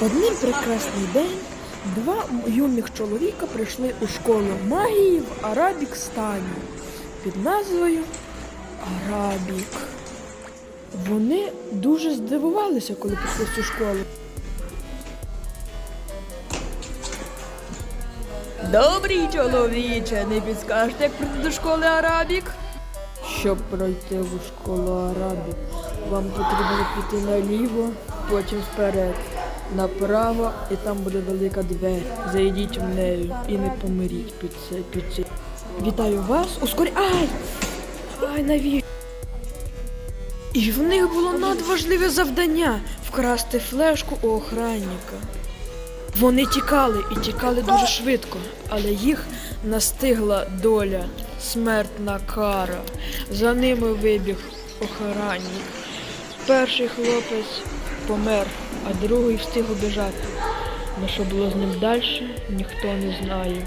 Один прекрасний день два юних чоловіка прийшли у школу магії в Арабікстані під назвою Арабік. Вони дуже здивувалися, коли пішли в цю школу. Добрий чоловіче, не підскажете, як прийти до школи Арабік? Щоб пройти в школу Арабік, вам потрібно піти наліво, потім вперед, направо, і там буде велика двері. Зайдіть в неї і не помиріть під це. Під це. Вітаю вас у скорі. Ай! Ай, навіщо? І в них було надважливе завдання вкрасти флешку у охранника. Вони тікали і тікали дуже швидко, але їх настигла доля, смертна кара. За ними вибіг охранник. Перший хлопець помер, а другий встиг убіжати. На що було з ним далі, ніхто не знає.